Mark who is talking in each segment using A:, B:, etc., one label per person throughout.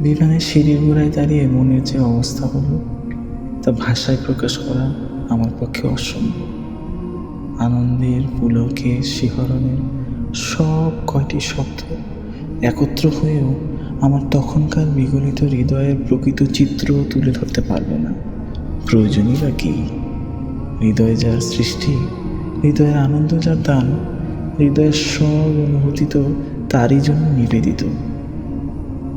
A: বিমানের সিঁড়ির গোড়ায় দাঁড়িয়ে মনের যে অবস্থা হলো, তা ভাষায় প্রকাশ করা আমার পক্ষে অসম্ভব। আনন্দের পুলকে শিহরণের সব কয়টি শব্দ একত্র হয়েও আমার তখনকার বিগলিত হৃদয়ের প্রকৃত চিত্র তুলে ধরতে পারবে না। প্রয়োজনই বা কী? হৃদয় যার সৃষ্টি, হৃদয়ের আনন্দ যার দান, হৃদয়ের সব অনুভূতি তো তারই জন্য নিবেদিত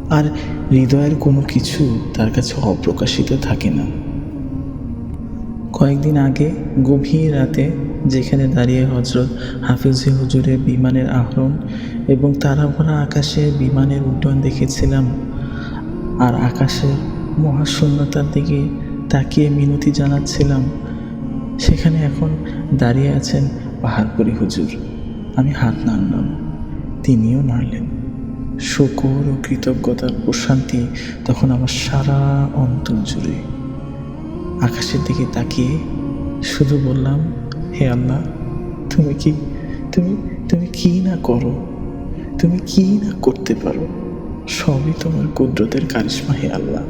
A: আর হৃদয়ের কোনো কিছু তার কাছে অপ্রকাশিত থাকে না। কয়েকদিন আগে, গভীর রাতে, যেখানে দাঁড়িয়ে হজরত হাফিজি হুজুরের বিমানের আহরণ এবং তারাভরা আকাশে বিমানের উড্ডয়ন দেখেছিলাম, আর আকাশের মহাশূন্যতার দিকে তাকিয়ে মিনতি জানাচ্ছিলাম, সেখানে এখন দাঁড়িয়ে আছেন পাহাড়পুরি হুজুর। আমি হাত নাড়লাম, তিনিও নাড়লেন। শকর ও কৃতজ্ঞতার প্রশান্তি তখন আমার সারা অন্তর জুড়ে। আকাশের দিকে তাকিয়ে শুধু বললাম, হে আল্লাহ, তুমি কি, তুমি তুমি কি না করো? তুমি কি না করতে পারো? সবই তোমার কুদরতের কারিশমা, হে আল্লাহ।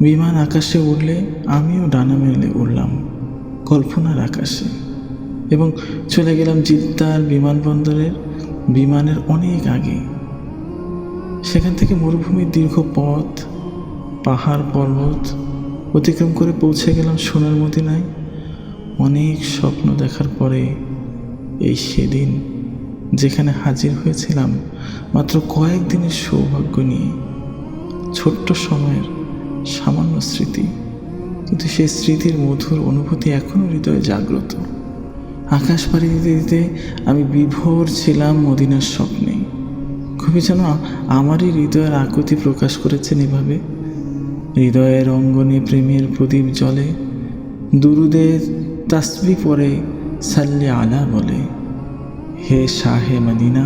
A: বিমান আকাশে উড়লে আমিও ডানা মেলে উড়লাম, কল্পনার আকাশে। এবং চলে গেলাম জিদ্দার বিমানবন্দরের বিমানের অনেক আগে। সেখান থেকে মরুভূমির দীর্ঘ পথ, পাহাড় পর্বত অতিক্রম করে পৌঁছে গেলাম সোনার মদিনায়। অনেক স্বপ্ন দেখার পরে এই সেদিন যেখানে হাজির হয়েছিলাম মাত্র কয়েকদিনের সৌভাগ্য নিয়ে, ছোট্ট সময়ের সামান্য স্মৃতি। কিন্তু সেই স্মৃতির মধুর অনুভূতি এখনও হৃদয়ে জাগ্রত। আকাশ পাড়ি দিতে দিতে আমি বিভোর ছিলাম মদিনার স্বপ্নে। খুবই যেন আমারই হৃদয়ের আকুতি প্রকাশ করেছেন এভাবে হৃদয়ের অঙ্গনে প্রেমের প্রদীপ জলে দুরুদের তাসবি পরে সাল্লে আলা বলে, হে শাহে মদিনা,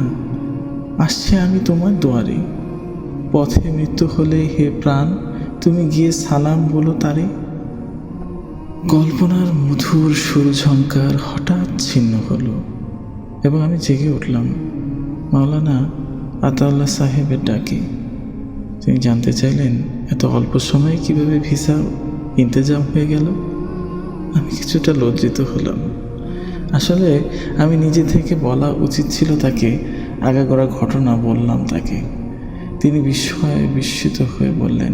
A: আসছে আমি তোমার দুয়ারে। পথে মৃত্যু হলে হে প্রাণ, তুমি গিয়ে সালাম বলো তারে। কল্পনার মধুর সুরঝঙ্কার হঠাৎ ছিন্ন হলো এবং আমি জেগে উঠলাম। মাওলানা আতাউল্লাহ সাহেবের ডাকে। তিনি জানতে চাইলেন, এত অল্প সময়ে কীভাবে ভিসা ইন্তজাম হয়ে গেল? আমি কিছুটা লজ্জিত হলাম। আসলে আমি নিজে থেকে বলা উচিত ছিল তাকে, আগাগোড়া ঘটনা বললাম তাকে। তিনি বিস্ময়ে বিস্মিত হয়ে বললেন,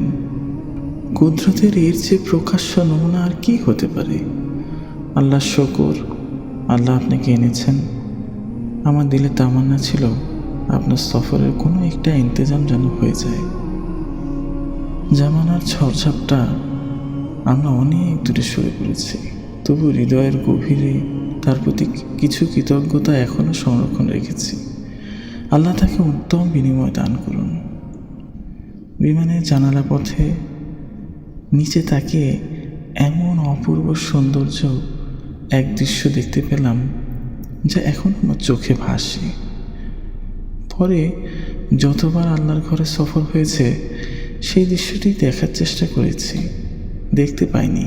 A: কুদরতের এর চেয়ে প্রকাশ্য নমুনা আর কি হতে পারে? আল্লাহ শকর, আল্লাহ আপনাকে এনেছেন। আমার দিলে তামান্না ছিল আপনার সফরের কোনো একটা ইন্তজাম যেন হয়ে যায়। জামানার ঝড়ঝাপটা আমরা অনেক দূরে সরে পড়েছি। তবু হৃদয়ের গভীরে তার প্রতি কিছু কৃতজ্ঞতা এখনও সংরক্ষণ রেখেছি। আল্লাহ তাকে উত্তম বিনিময় দান করুন। বিমানের জানালা পথে নিচে তাকিয়ে এমন অপূর্ব সৌন্দর্য এক দৃশ্য দেখতে পেলাম যা এখন আমার চোখে ভাসে। পরে যতবার আল্লাহর ঘরে সফর হয়েছে, সেই দৃশ্যটি দেখার চেষ্টা করেছি। দেখতে পাইনি।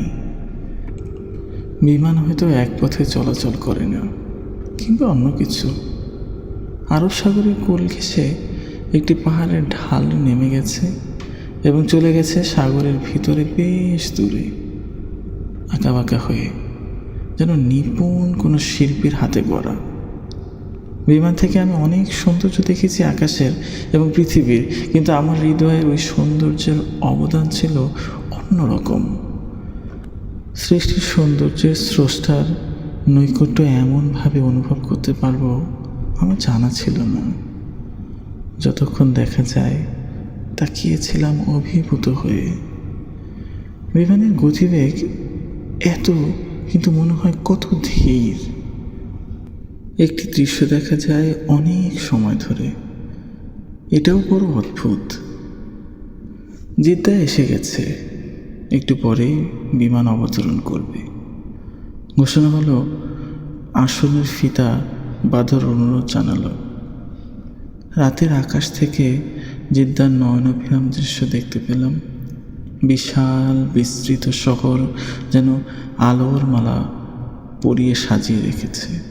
A: বিমান হয়তো এক পথে চলাচল করে না, কিংবা অন্য কিছু। আরব সাগরের কোল ঘেঁষে একটি পাহাড়ের ঢাল নেমে গেছে এবং চলে গেছে সাগরের ভিতরে বেশ দূরে, আঁকাবাঁকা হয়ে, যেন নিপুণ কোনো শিল্পীর হাতে গড়া। বিমান থেকে আমি অনেক সৌন্দর্য দেখেছি আকাশের এবং পৃথিবীর, কিন্তু আমার হৃদয়ের ওই সৌন্দর্যের অবদান ছিল অন্যরকম। সৃষ্টির সৌন্দর্যের স্রষ্টার নৈকট্য এমনভাবে অনুভব করতে পারব, আমার জানা ছিল না। যতক্ষণ দেখা যায়, তাকিয়েছিলাম অভিভূত হয়ে। বিমানের গতিবেগ এত, কিন্তু মনে হয় কত ধীর। একটি দৃশ্য দেখা যায় অনেক সময় ধরে। এটাও বড় অদ্ভুত। জিদ্দা এসে গেছে। একটু পরে বিমান অবতরণ করবে। ঘোষণা হলো, আসনের ফিতা বাঁধার অনুরোধ জানালো। রাতের আকাশ থেকে জিদ্দার নয়নভিরাম দৃশ্য দেখতে পেলাম। বিশাল, বিস্তৃত শহর যেন আলোর মালা পরিয়ে সাজিয়ে রেখেছে।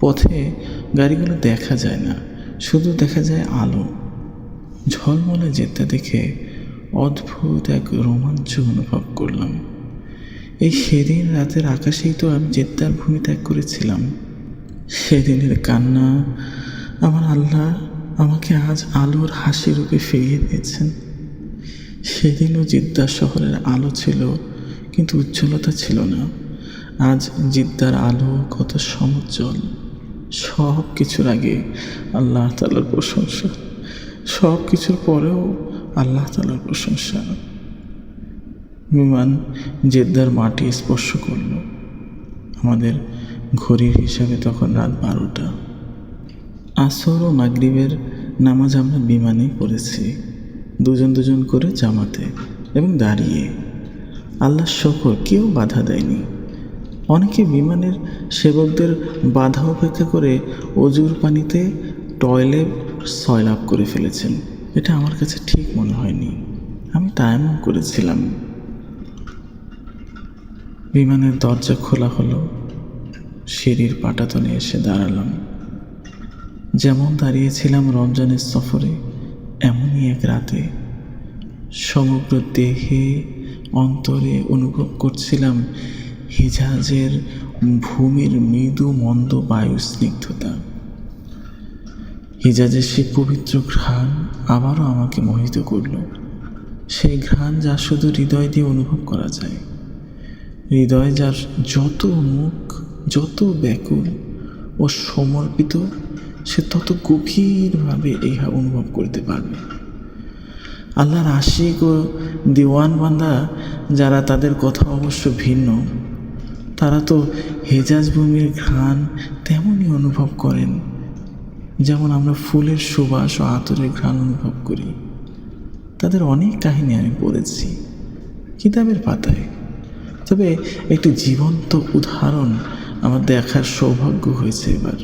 A: পথে গাড়িগুলো দেখা যায় না, শুধু দেখা যায় আলো। ঝলমলে জেদ্দা দেখে অদ্ভুত এক রোমাঞ্চ অনুভব করলাম। এই সেদিন রাতের আকাশেই তো আমি জেদ্দার ভূমি ত্যাগ করেছিলাম। সেদিনের কান্না আমার আল্লাহ আমাকে আজ আলোর হাসি রূপে ফিরিয়ে দিয়েছেন। সেদিনও জিদ্দা শহরের আলো ছিল, কিন্তু উজ্জ্বলতা ছিল না। আজ জিদ্দার আলো কত সমুজ্জ্বল। সব কিছুর আগে আল্লাহ তালার প্রশংসা। সব কিছুর পরেও আল্লাহ তালার প্রশংসা। বিমান জেদ্দার মাটি স্পর্শ করল। আমাদের ঘড়ির হিসাবে তখন রাত বারোটা। আসর ও মাগরিবের নামাজ আমরা বিমানে পড়েছি। দুজন দুজন করে জামাতে এবং দাঁড়িয়ে। আল্লাহ শকর কেউ বাধা দেয়নি। অনেকে বিমানের সেবকদের বাধা উপেক্ষা করে অজুর পানিতে টয়লেট সয়লাভ করে ফেলেছেন। এটা আমার কাছে ঠিক মনে হয়নি। আমি তায়াম্মম করেছিলাম। বিমানের দরজা খোলা হলো। সিঁড়ির পাটাতনে এসে দাঁড়ালাম। যেমন দাঁড়িয়েছিলাম রমজানের সফরে, এমনই এক রাতে। সমগ্র দেহে অন্তরে অনুভব করছিলাম হিজাজের ভূমির মৃদু মন্দ বায়ু স্নিগ্ধতা। হিজাজের সে পবিত্র ঘ্রাণ আবারও আমাকে মোহিত করল। সেই ঘ্রাণ যা শুধু হৃদয় দিয়ে অনুভব করা যায়। হৃদয় যার যত মুখ, যত ব্যাকুল ও সমর্পিত, সে তত গভীরভাবে ইহা অনুভব করতে পারবে। আল্লাহর আশিক ও দিওয়ান বান্দা, যারা তাদের কথা অবশ্য ভিন্ন তারা তো হেজাজ ভূমির ঘ্রাণ তেমনই অনুভব করেন, যেমন আমরা ফুলের সুবাস ও আতরের ঘ্রাণ অনুভব করি। তাদের অনেক কাহিনী আমি পড়েছি, কিতাবের পাতায়। তবে একটি জীবন্ত উদাহরণ আমার দেখার সৌভাগ্য হয়েছে এবার,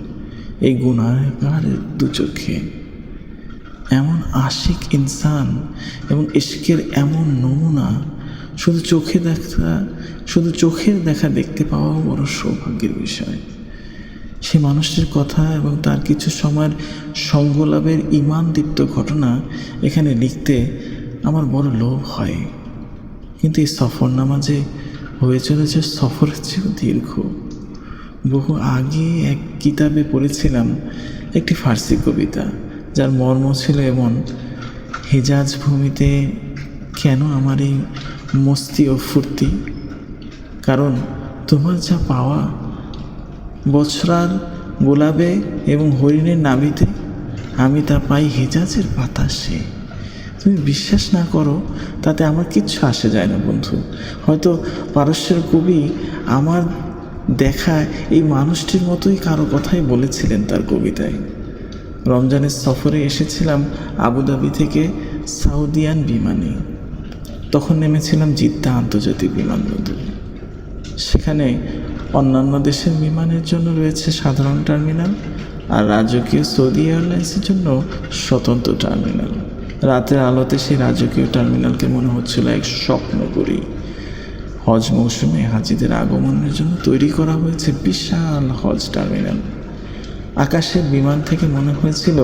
A: এই গুণাগারের দু চোখে। এমন আশিক ইনসান এবং ইশকের এমন নমুনা শুধু চোখে দেখা, শুধু চোখের দেখা দেখতে পাওয়াও বড় সৌভাগ্যের বিষয়। সে মানুষটির কথা এবং তার কিছু সময়ের সঙ্গলাভের ইমানদীপ্ত ঘটনা এখানে লিখতে আমার বড় লোভ হয়। কিন্তু এই সফরনামা যে হয়ে চলেছে, সফরের চেয়েও দীর্ঘ। বহু আগে এক কিতাবে পড়েছিলাম, একটি ফার্সি কবিতা, যার মর্ম ছিল এমন, হেজাজ ভূমিতে কেন আমার এই মস্তি ও ফুর্তি। কারণ তোমার যা পাওয়া, বছরার গোলাপে এবং হরিণের নাবিতে আমি তা পাই হেজাজের বাতাসে। তুমি বিশ্বাস না করো, তাতে আমার কিচ্ছু আসে যায় না, বন্ধু। হয়তো পারস্যের কবি আমার দেখা এই মানুষটির মতোই কারও কথাই বলেছিলেন তার কবিতায়। রমজানের সফরে এসেছিলাম আবুধাবি থেকে সাউদিয়ান বিমানে। তখন নেমেছিলাম জিদ্দা আন্তর্জাতিক বিমানবন্দরে। সেখানে অন্যান্য দেশের বিমানের জন্য রয়েছে সাধারণ টার্মিনাল আর রাজকীয় সৌদি এয়ারলাইন্সের জন্য স্বতন্ত্র টার্মিনাল। রাতের আলোতে সেই রাজকীয় টার্মিনালকে মনে হচ্ছিল এক স্বপ্ন করি। হজ মৌসুমে হাজিদের আগমনের জন্য তৈরি করা হয়েছে বিশাল হজ টার্মিনাল। আকাশের বিমান থেকে মনে হয়েছিল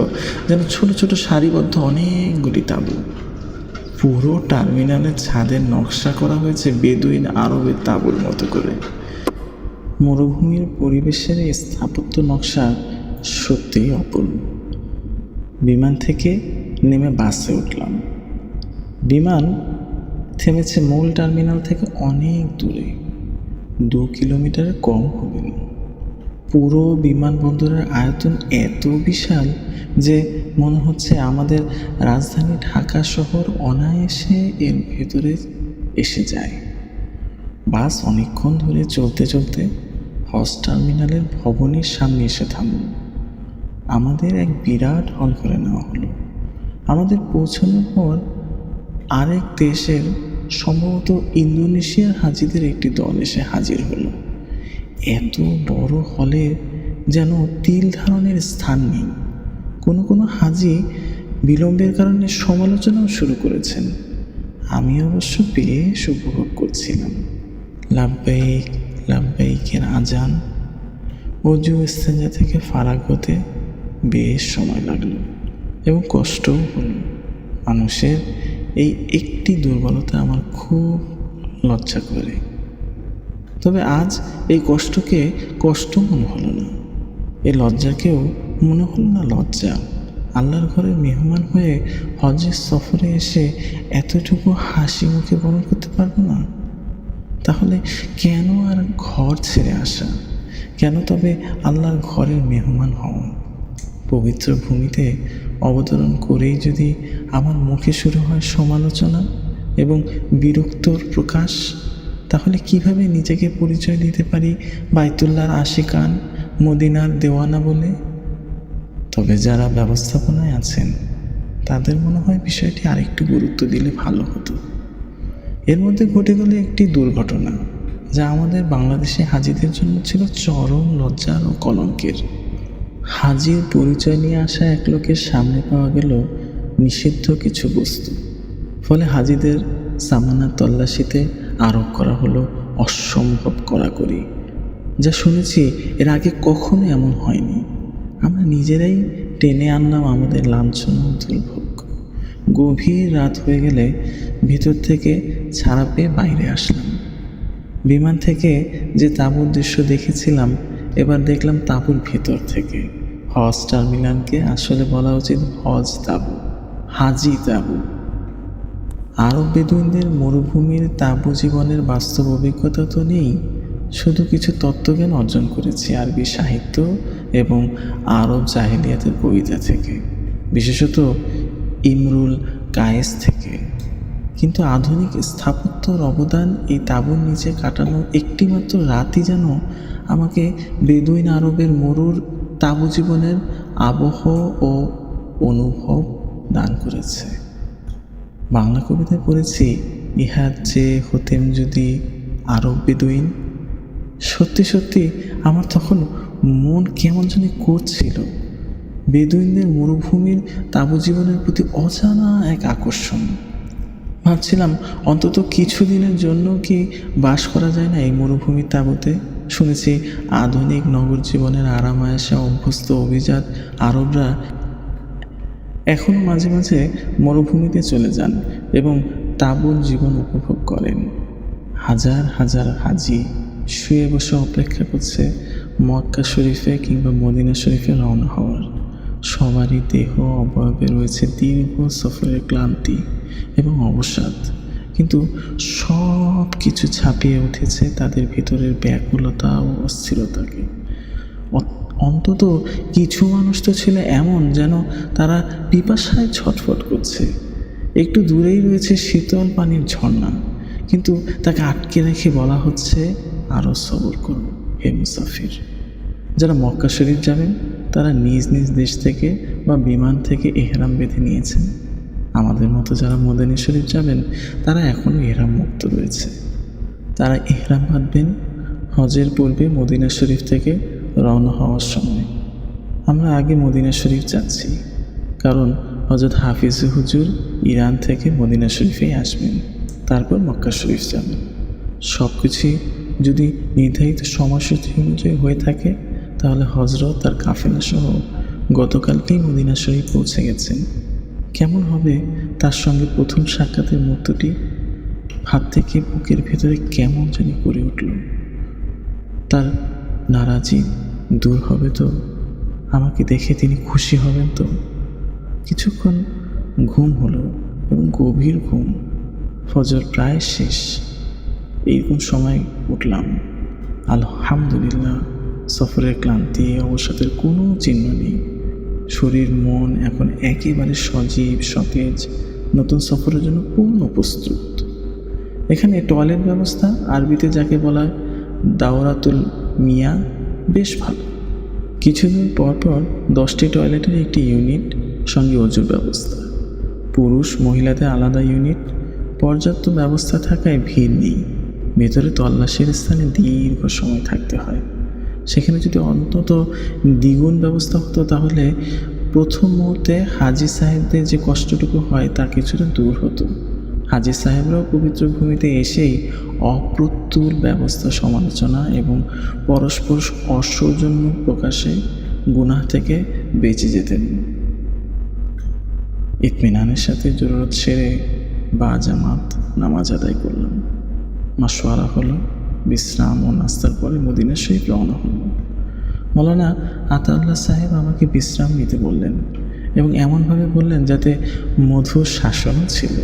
A: যেন ছোট ছোট সারিবদ্ধ অনেকগুলি তাঁবু। পুরো টার্মিনালের ছাদের নকশা করা হয়েছে বেদুইন আরবের তাঁবুর মতো করে। মরুভূমির পরিবেশের এই স্থাপত্য নকশা সত্যিই অপূর্ব। বিমান থেকে নেমে বাসে উঠলাম। বিমান থেমেছে মূল টার্মিনাল থেকে অনেক দূরে। দু কিলোমিটারের কম হবে না। পুরো বিমানবন্দরের আয়তন এত বিশাল যে মনে হচ্ছে আমাদের রাজধানী ঢাকা শহর অনায়াসে এর ভেতরে এসে যায়। বাস অনেকক্ষণ ধরে চলতে চলতে হজ টার্মিনালের ভবনের সামনে এসে থামল। আমাদের এক বিরাট হল করে নেওয়া হলো। আমাদের পৌঁছানোর পর আরেক দেশের সম্ভবত ইন্দোনেশিয়ার হাজিদের একটি দল এসে হাজির হলো। এত বড় হলে যেন তিল ধারণের স্থান নেই। কোনো কোনো হাজি বিলম্বের কারণে সমালোচনাও শুরু করেছেন। আমি অবশ্য বেশ উপভোগ করছিলাম। লাভবাহিক, লাভবাহিকের আজান। অজু স্থানজা থেকে ফারাক হতে বেশ সময় লাগল এবং কষ্টও হলো। মানুষের এই একটি দুর্বলতা আমার খুব লজ্জা করে। তবে আজ এই কষ্টকে কষ্ট মনে হলো না। এই লজ্জাকেও মনে হলো না লজ্জা। আল্লাহর ঘরের মেহমান হয়ে হজের সফরে এসে এতটুকু হাসি মুখে বরণ করতে পারব না? তাহলে কেন আর ঘর ছেড়ে আসা? কেন তবে আল্লাহর ঘরের মেহমান হওয়া? পবিত্র ভূমিতে অবতরণ করেই যদি আমার মুখে শুরু হয় সমালোচনা এবং বিরক্তর প্রকাশ তাহলে কীভাবে নিজেকে পরিচয় দিতে পারি বাইতুল্লাহর আশিকান, মদিনার দেওয়ানা বলে? তবে যারা ব্যবস্থাপনায় আছেন, তাদের মনে হয় বিষয়টি আরেকটু গুরুত্ব দিলে ভালো হতো। এর মধ্যে ঘটে গেল একটি দুর্ঘটনা, যা আমাদের বাংলাদেশে হাজিদের জন্য ছিল চরম লজ্জার ও কলঙ্কের। হাজির পরিচয় নিয়ে আসা এক লোকের সামনে পাওয়া গেল নিষিদ্ধ কিছু বস্তু। ফলে হাজিদের সামানা তল্লাশিতে আরোপ করা হলো অসম্ভব কড়াকড়ি। যা শুনেছি এর আগে কখনো এমন হয়নি। আমরা নিজেরাই টেনে আনলাম আমাদের লাঞ্ছনা দুর্ভোগ। গভীর রাত হয়ে গেলে ভিতর থেকে ছাড়া পেয়ে বাইরে আসলাম। বিমান থেকে যে তাঁবুর দৃশ্য দেখেছিলাম, এবার দেখলাম তাঁবুর ভেতর থেকে। হজ টার্মিনালকে আসলে বলা উচিত হজ তাঁবু, হাজি তাঁবু। আরব বেদুইনদের মরুভূমির তাঁবু জীবনের বাস্তব অভিজ্ঞতা তো নেই। শুধু কিছু তত্ত্বজ্ঞান অর্জন করেছি, আরবি সাহিত্য এবং আরব জাহেলিয়াতের কবিতা থেকে। বিশেষত ইমরুল কায়েস থেকে। কিন্তু আধুনিক স্থাপত্যর অবদান এই তাঁবুর নিচে কাটানো একটিমাত্র রাতই যেন আমাকে বেদুইন আরবের মরুর তাঁবু জীবনের আবহ ও অনুভব দান করেছে। বাংলা কবিতায় পড়েছি, ইহার যে হতেম যদি আরব বেদুইন। সত্যি সত্যি, আমার তখন মন কেমন জানি করছিল। বেদুইনদের মরুভূমির তাবু জীবনের প্রতি অজানা এক আকর্ষণ। ভাবছিলাম, অন্তত কিছুদিনের জন্য কি বাস করা যায় না এই মরুভূমির তাঁবুতে? শুনেছি, আধুনিক নগর জীবনের আরামায়াসে অভ্যস্ত অভিজাত আরবরা এখনও মাঝে মাঝে মরুভূমিতে চলে যান এবং তাঁবুর জীবন উপভোগ করেন। হাজার হাজার হাজি শুয়ে বসে অপেক্ষা করছে মক্কা শরীফে কিংবা মদিনা শরীফে রওনা হওয়ার। সবারই দেহ অবয়বে রয়েছে দীর্ঘ সফরের ক্লান্তি এবং অবসাদ। কিন্তু সব কিছু ছাপিয়ে উঠেছে তাদের ভিতরের ব্যাকুলতা ও অস্থিরতাকে। অন্তত কিছু মানুষ তো ছিল এমন যেন তারা পিপাসায় ছটফট করছে। একটু দূরেই রয়েছে শীতল পানির ঝর্ণা। কিন্তু তাকে আটকে রেখে বলা হচ্ছে আরও সবর করুন হে মুসাফির। যারা মক্কা শরীফ যাবেন, তারা নিজ নিজ দেশ থেকে বা বিমান থেকে এহরাম বেঁধে নিয়েছেন। আমাদের মতো যারা মদিনী শরীফ যাবেন, তারা এখনও এহরাম মুক্ত রয়েছে। তারা এহরাম বাঁধবেন হজের পূর্বে মদিনা শরীফ থেকে রওনা হওয়ার সময়। আমরা আগে মদিনা শরীফ যাচ্ছি, কারণ হজরত হাফিজ হুজুর ইরান থেকে মদিনা শরীফেই আসবেন, তারপর মক্কা শরীফ যাবেন। সব কিছুই যদি নির্ধারিত সময়সূচি অনুযায়ী হয়ে থাকে, তাহলে হজরত তার কাফেলা সহ গতকালকেই মদিনা শরীফ পৌঁছে গেছেন। কেমন হবে তার সঙ্গে প্রথম সাক্ষাতের মুহূর্তটি? হাত থেকে বুকের ভেতরে কেমন জানি করে উঠল। তার নারাজি দূর হবে তো। আমাকে দেখে তিনি খুশি হবেন তো। কিছুক্ষণ ঘুম হলো এবং গভীর ঘুম। ফজর প্রায় শেষ। এইরকম সময় উঠলাম। আলহামদুলিল্লাহ, সফরের ক্লান্তি, অবসাদের কোনো চিহ্ন নেই। শরীর, মন এখন একেবারে সজীব, সতেজ, নতুন সফরের জন্য পূর্ণ প্রস্তুত। এখানে টয়লেট ব্যবস্থা, আরবিতে যাকে বলা হয় দাওরাতুল মিয়া বেশ ভালো। কিছুদিন পর পর দশটি টয়লেটের একটি ইউনিট সঙ্গে অজুর ব্যবস্থা। পুরুষ মহিলাদের আলাদা ইউনিট, পর্যাপ্ত ব্যবস্থা থাকায় ভিড় নেই। ভেতরে তল্লাশির স্থানে দীর্ঘ সময় থাকতে হয়। সেখানে যদি অন্তত দ্বিগুণ ব্যবস্থা হতো তাহলে প্রথম মুহূর্তে হাজি সাহেবদের যে কষ্টটুকু হয় তা কিছুটা দূর হতো। হাজি সাহেবরাও পবিত্র ভূমিতে এসেই অপ্রতুল ব্যবস্থা সমালোচনা এবং পরস্পর অসৌজন্য প্রকাশে গুনাহ থেকে বেঁচে যেতেন। ইতমিনানের সাথে জরুরত সেরে বা জামাত নামাজ আদায় করলাম মাসোয়ারা হলো বিশ্রাম ও নাস্তার পরে মদিনার সহিত রওনা হলো। মৌলানা আতাউল্লাহ সাহেব আমাকে বিশ্রাম নিতে বললেন এবং এমনভাবে বললেন যাতে মধুর শাসনও ছিল।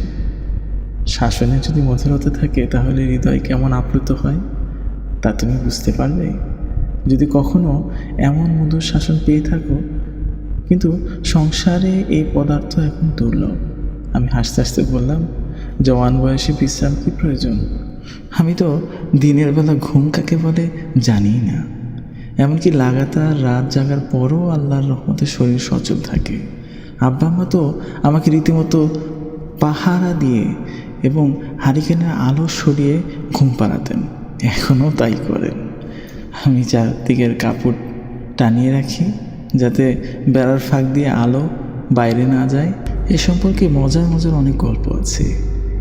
A: শাসনে যদি মধুরতা থাকে, তাহলে হৃদয় কেমন আপ্লুত হয়? তা তুমি বুঝতে পারবে। যদি কখনো এমন মধুর শাসন পেয়ে থাকো, কিন্তু সংসারে এই পদার্থ এখন দুর্লভ। আমি হাসতে হাসতে বললাম, জওয়ান বয়সে বিশ্রাম কি প্রয়োজন? আমি তো দিনের বেলা ঘুম কাকে বলে জানি না। এমনকি লাগাতার রাত জাগার পরও আল্লাহর রহমতে শরীর সচল থাকে। আব্বা আম্মা তো আমাকে রীতিমতো পাহারা দিয়ে এবং হারিকেনের আলো সরিয়ে ঘুম পাড়াতেন। এখনও তাই করেন। আমি চারদিকের কাপড় টানিয়ে রাখি যাতে বেড়ার ফাঁক দিয়ে আলো বাইরে না যায়। এ সম্পর্কে মজার মজার অনেক গল্প আছে।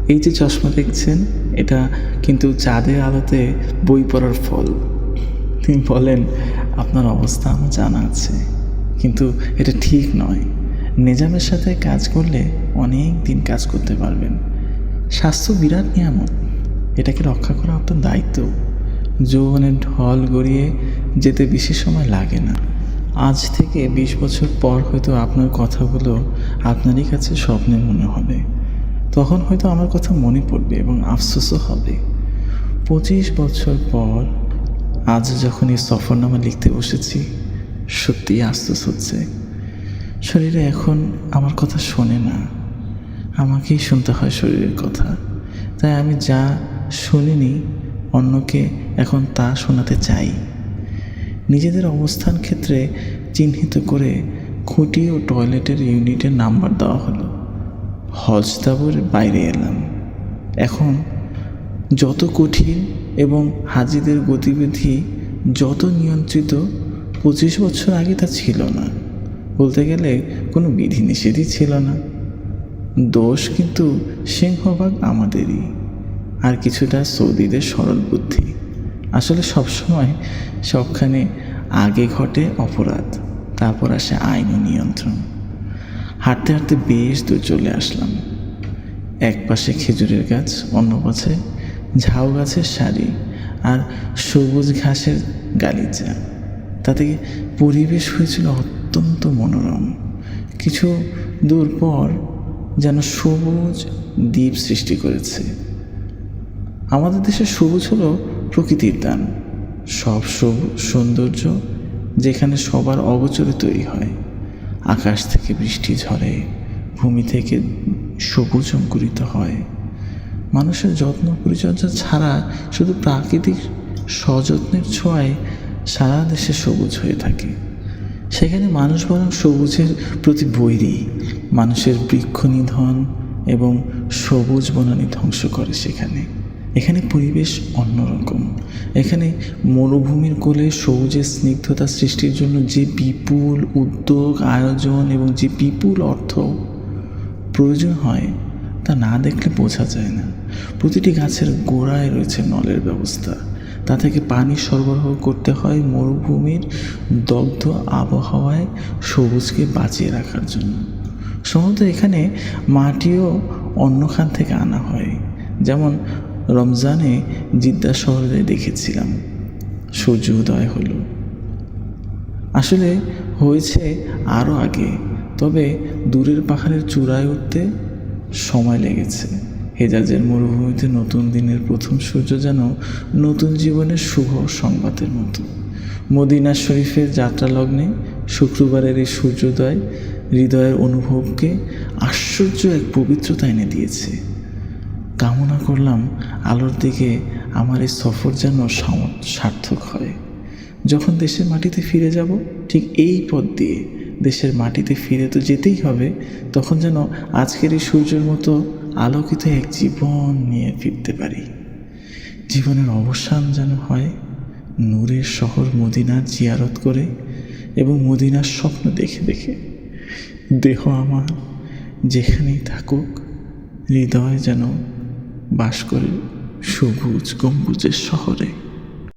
A: এই যে চশমা দেখছেন, এটা কিন্তু চাঁদের আলোতে বই পড়ার ফল। তিনি বলেন, আপনার অবস্থা আমার জানা আছে। কিন্তু এটা ঠিক নয়। নিজামের সাথে কাজ করলে অনেক দিন কাজ করতে পারবেন। স্বাস্থ্য বিরাট নিয়ামত। এটাকে রক্ষা করা আপনার দায়িত্ব। যৌবনের ঢল গড়িয়ে যেতে বেশি সময় লাগে না। আজ থেকে বিশ বছর পর হয়তো আপনার কথাগুলো আপনারই কাছে স্বপ্নের মনে হবে। তখন হয়তো আমার কথা মনে পড়বে এবং আফসোসও হবে। পঁচিশ বছর পর আজ যখন এই সফরনামা লিখতে বসেছি, সত্যিই আফসোস হচ্ছে। শরীরে এখন আমার কথা শোনে না। আমাকেই শুনতে হয় শরীরের কথা। তাই আমি যা শুনিনি, অন্যকে এখন তা শোনাতে চাই। নিজেদের অবস্থান ক্ষেত্রে চিহ্নিত করে খুঁটি ও টয়লেটের ইউনিটের নাম্বার দেওয়া হলো। হজ তাবুর বাইরে এলাম। এখন যত কঠিন এবং হাজিদের গতিবিধি যত নিয়ন্ত্রিত, পঁচিশ বছর আগে তা ছিল না। বলতে গেলে কোনো বিধিনিষেধই ছিল না। দোষ কিন্তু সিংহভাগ আমাদেরই। আর কিছুটা সৌদিদের সরল বুদ্ধি। আসলে সবসময় সবখানে আগে ঘটে অপরাধ, তারপর আসে আইন নিয়ন্ত্রণ। হাঁটতে হাঁটতে বেশ দূর চলে আসলাম। এক পাশে খেজুরের গাছ, অন্য পাশে ঝাউ গাছের সারি আর সবুজ ঘাসের গালিচা। তাতে পরিবেশ হয়েছিল অত্যন্ত মনোরম। কিছু দূর পর যেন সবুজ দ্বীপ সৃষ্টি করেছে। আমাদের দেশের সবুজ হলো প্রকৃতির দান। সব সবুজ সৌন্দর্য যেখানে সবার অগোচরে তৈরি হয়। আকাশ থেকে বৃষ্টি ঝরে, ভূমি থেকে সবুজ অঙ্কুরিত হয়। মানুষের যত্ন পরিচর্যা ছাড়া শুধু প্রাকৃতিক সযত্নের ছোঁয়ায় সারা দেশে সবুজ হয়ে থাকে। সেখানে মানুষ বরং সবুজের প্রতি বৈরী। মানুষের বৃক্ষ নিধন এবং সবুজ বনানি ধ্বংস করে সেখানে। এখানে পরিবেশ অন্যরকম। এখানে মরুভূমির কোলে সবুজের স্নিগ্ধতা সৃষ্টির জন্য যে বিপুল উদ্যোগ, আয়োজন এবং যে বিপুল অর্থ প্রয়োজন হয়, তা না দেখলে বোঝা যায় না। প্রতিটি গাছের গোড়ায় রয়েছে নলের ব্যবস্থা। তা থেকে পানি সরবরাহ করতে হয় মরুভূমির দগ্ধ আবহাওয়ায় সবুজকে বাঁচিয়ে রাখার জন্য। সম্ভবত এখানে মাটিও অন্যখান থেকে আনা হয়। যেমন রমজানে জিদ্দা শহরে দেখেছিলাম। সূর্য উদয় হলো। আসলে হয়েছে আরও আগে, তবে দূরের পাহাড়ের চূড়ায় উঠতে সময় লেগেছে। হেজাজের মরুভূমিতে নতুন দিনের প্রথম সূর্য যেন নতুন জীবনের শুভ সংবাদের মতো। মদিনা শরীফের যাত্রা লগ্নে শুক্রবারের এই সূর্যোদয় হৃদয়ের অনুভবকে আশ্চর্য এক পবিত্রতা এনে দিয়েছে। কামনা করলাম আলোর দিকে আমার এই সফর যেন সার্থক হয়। যখন দেশের মাটিতে ফিরে যাব, ঠিক এই পথ দিয়ে দেশের মাটিতে ফিরে তো যেতেই হবে, তখন যেন আজকের এই সূর্যের মতো আলোকিত এক জীবন নিয়ে ফিরতে পারি। জীবনের অবসান যেন হয়, নূরের শহর মদিনার জিয়ারত করে এবং মদিনার স্বপ্ন দেখে দেখে। দেহ আমার যেখানেই থাকুক, হৃদয় যেন বাস করে সবুজ গম্বুজের শহরে।